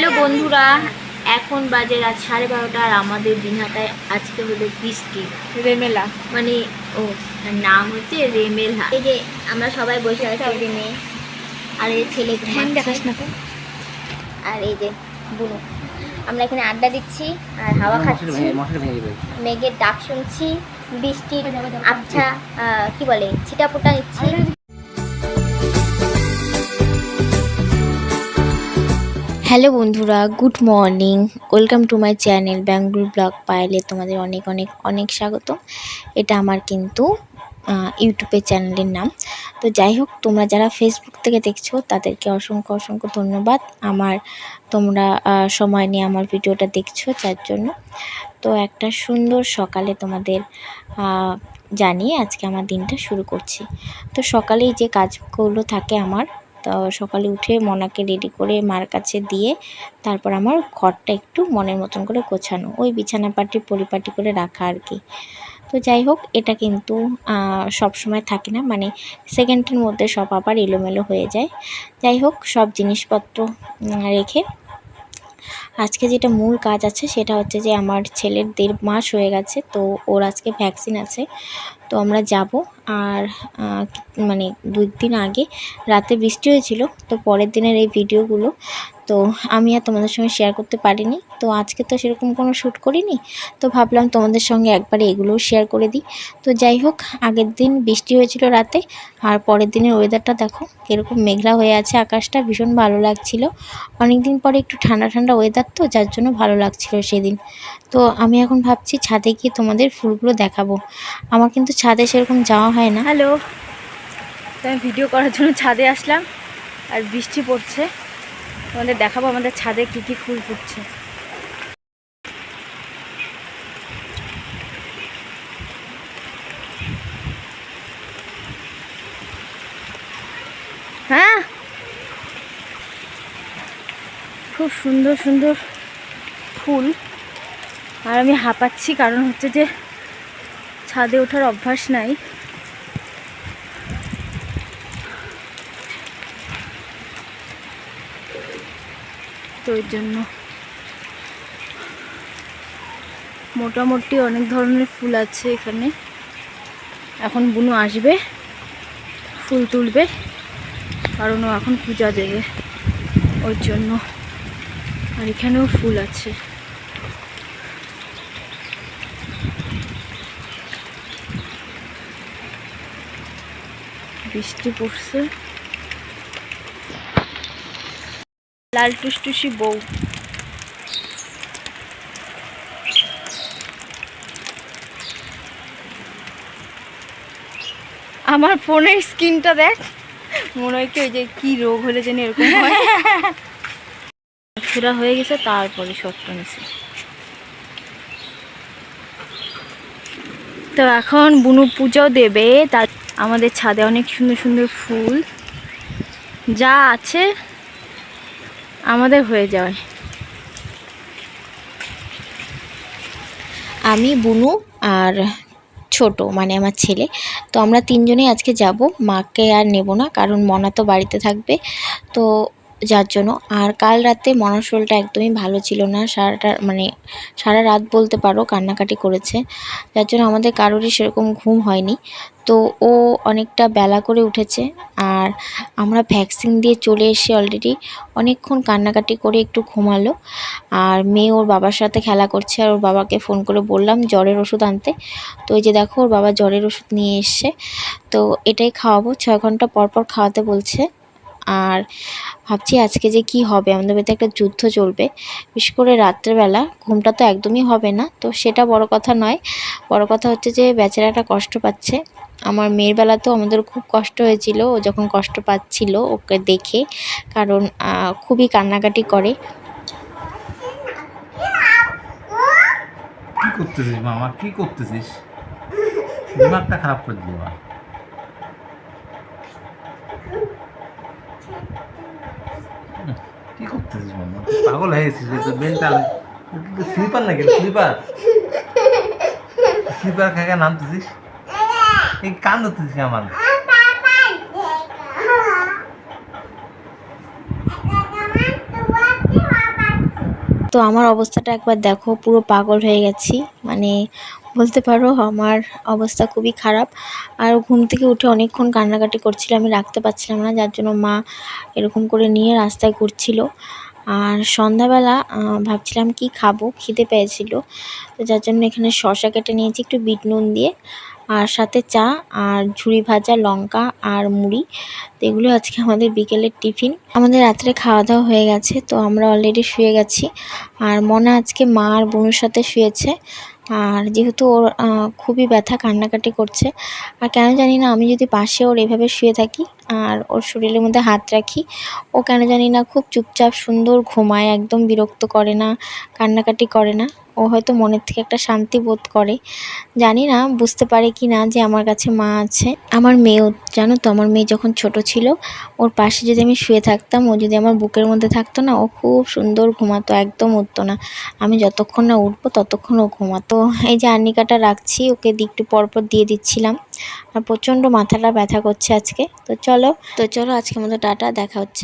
Hello বন্ধুরা এখন বাজে রাত সাড়ে বারোটা আর আমাদের দিনহাটায় আজকে হলো বৃষ্টি। রেমেলা। মানে ও নাম হচ্ছে রেমেলহা এই যে আমরা সবাই বসে আছি এই যে মেয়ে আর এই ছেলে দেখাস না আর এই যে বুনু আমরা এখানে আড্ডা দিচ্ছি আর হাওয়া খাচ্ছি। মেঘের ডাক শুনছি বৃষ্টির আচ্ছা কি বলে ছিটাফোটা নিচ্ছি। হ্যালো বন্ধুরা, good morning. Welcome to my channel Bangur blog পাইলে তোমাদের অনেক অনেক অনেক স্বাগত। এটা আমার কিন্তু ইউটিউবের চ্যানেলের নাম। তো যাই হোক, তোমরা যারা ফেসবুক থেকে দেখছ, তাদেরকে অসংখ্য অসংখ্য ধন্যবাদ। আমার, তোমরা সময় নিয়ে আমার ভিডিওটা দেখছ, যার জন্য। তো একটা সুন্দর সকালে তোমাদের জানিয়ে আজকে আমার দিনটা শুরু করছি। তো সকালেই যে কাজগুলো থাকে আমার তো সকালে উঠে মনাকে রেডি করে মার কাছে দিয়ে তারপর আমার ঘরটা একটু মনের মতন করে গোছানো, ওই বিছানা পাটি পরিপাটি করে রাখা আর কি। তো যাই হোক, এটা কিন্তু সব সময় থাকে না মানে সেকেন্ডের মধ্যে সব আবার এলোমেলো হয়ে যায়। যাই হোক, সব জিনিসপত্র রেখে আজকে যেটা মূল কাজ আছে সেটা হচ্ছে যে আমার ছেলের দেড় মাস হয়ে গেছে, তো ওর আজকে ভ্যাকসিন আছে। তো আমরা যাব আর মানে দুই দিন আগে রাতে বৃষ্টি হয়েছিল, তো পরের দিনের এই ভিডিওগুলো, তো আমি আর তোমাদের সঙ্গে শেয়ার করতে পারিনি, তো আজকে তো সেরকম কোনো শ্যুট করিনি, তো ভাবলাম তোমাদের সঙ্গে একবারে এগুলোও শেয়ার করে দিই। তো যাই হোক, আগের দিন বৃষ্টি হয়েছিল রাতে, আর পরের দিনের ওয়েদারটা দেখো কীরকম মেঘলা হয়ে আছে আকাশটা, ভীষণ ভালো লাগছিল। অনেক দিন পরে একটু ঠান্ডা ঠান্ডা ওয়েদার তো, যার জন্য ভালো লাগছিল সেদিন। তো আমি এখন ভাবছি ছাদে গিয়ে তোমাদের ফুলগুলো দেখাবো। আমার কিন্তু ছাদে সেরকম যাওয়া হয় না। হ্যালো আমি ভিডিও করার জন্য ছাদে আসলাম, আর বৃষ্টি পড়ছে। তোমাদের দেখাবো আমাদের ছাদে কি কি ফুল ফুটছে। হ্যাঁ? খুব সুন্দর সুন্দর ফুল। আর আমি হাঁপাচ্ছি, কারণ হচ্ছে যে ছাদে ওঠার অভ্যাস নাই। তো ওই জন্য মোটামুটি অনেক ধরনের ফুল আছে এখানে। এখন বুনু আসবে, ফুল তুলবে, কারণ ও এখন পূজা দেবে ওর জন্য। আর এখানেও ফুল আছে। বৃষ্টি পড়ছে। লাল টুসটুসি বউ। আমার ফোনের স্ক্রিনটা দেখ। মনে হয় কি ওই যে কি রোগ হলে যেন এরকম হয়। ফেরা হয়ে গেছে, তারপরে শটটা নিছে। তো এখন বুনু পুজো দেবে, তার আমাদের ছাদে অনেক সুন্দর সুন্দর ফুল যা আছে আমাদের হয়ে যায় আমি, বুনু আর ছোট মানে আমার ছেলে। তো আমরা তিনজনেই আজকে যাব। মাকে আর নেব না, কারণ মনা তো বাড়িতে থাকবে। তো যার জন্য। আর কাল রাতে মনার একদমই ভালো ছিল না। সারাটা মানে সারা রাত বলতে পারো কান্নাকাটি করেছে। যার জন্য আমাদের কারোরই সেরকম ঘুম হয়নি। তো ও অনেকটা বেলা করে উঠেছে। আর আমরা ভ্যাকসিন দিয়ে চলে এসে অলরেডি অনেকক্ষণ কান্নাকাটি করে একটু ঘুমালো। আর মেয়ে ওর বাবার সাথে খেলা করছে। আর ওর বাবাকে ফোন করে বললাম জ্বরের ওষুধ আনতে। তো এই যে দেখো, ওর বাবা জ্বরের ওষুধ নিয়ে এসছে। তো এটাই খাওয়াবো। ছয় ঘণ্টা পর পর খাওয়াতে বলছে। আর ভাবছি আজকে যে কি হবে? আমাদের বাড়িতে একটা যুদ্ধ চলবে। বিশেষ করে রাত্রেবেলা ঘুমটা তো একদমই হবে না। তো সেটা বড় কথা নয়। বড় কথা হচ্ছে যে বেচারাটা কষ্ট পাচ্ছে। আমার মেয়ের বেলাতেও আমাদের খুব কষ্ট হয়েছিল। ও যখন কষ্ট পাচ্ছিল ওকে দেখে, কারণ খুবই কান্নাকাটি করে। কি করতেছিস মামা কি করতেছিস? দিমাগটা খারাপ করে দিল মা কি করতেছিস মামা তুই পাগল হয়ে গেছিস মেন্টাল স্লিপার নাকি স্লিপার স্লিপার নামতেছিস কান ধরতেছিস আমার? আমার অবস্থাটা একবার দেখো, পুরো পাগল হয়ে গেছি। মানে বলতে পারো, আমার অবস্থা খুবই খারাপ। আর ঘুম থেকে উঠে অনেকক্ষণ কান্নাকাটি করছিল, আমি রাখতে পারছিলাম না, যার জন্য মা এরকম করে নিয়ে রাস্তায় ঘুরছিল। আর সন্ধ্যাবেলা ভাবছিলাম কি খাব, খিদে পেয়েছিল। তো যার জন্য এখানে শসা কেটে নিয়েছি, একটু বিট নুন দিয়ে। আর সাথে চা, আর ঝুড়ি ভাজা, লঙ্কা আর মুড়ি। তো এগুলো আজকে আমাদের বিকেলের টিফিন। আমাদের রাত্রে খাওয়া দাওয়া হয়ে গেছে, তো আমরা অলরেডি শুয়ে গেছি। আর মনে আজকে মা আর বোনের সাথে শুয়েছে। আর যেহেতু ওর খুবই ব্যথা, কান্নাকাটি করছে, আর কেন জানি না আমি যদি পাশে ওর এভাবে শুয়ে থাকি আর ওর শরীরের মধ্যে হাত রাখি, ও কেন জানি না খুব চুপচাপ, সুন্দর, ঘুমায়, একদম বিরক্ত করে না, কান্নাকাটি করে না। ও হয়তো মনের থেকে একটা শান্তি বোধ করে। জানি না, বুঝতে পারে কি না যে আমার কাছে মা আছে। আমার মেয়েও, জানো তো, আমার মেয়ে যখন ছোট ছিল, ওর পাশে যদি আমি শুয়ে থাকতাম, ও যদি আমার বুকের মধ্যে থাকতো না, ও খুব সুন্দর ঘুমাতো, একদম উঠতো না। আমি যতক্ষণ না উঠবো, ততক্ষণ ও ঘুমাতো। এই যে আর্নিকাটা রাখছি, ওকে একটু পরপর দিয়ে দিচ্ছিলাম। আর প্রচণ্ড মাথাটা ব্যথা করছে আজকে। তো চলো তো চলো আজকে মতো টাটা, দেখা হচ্ছে।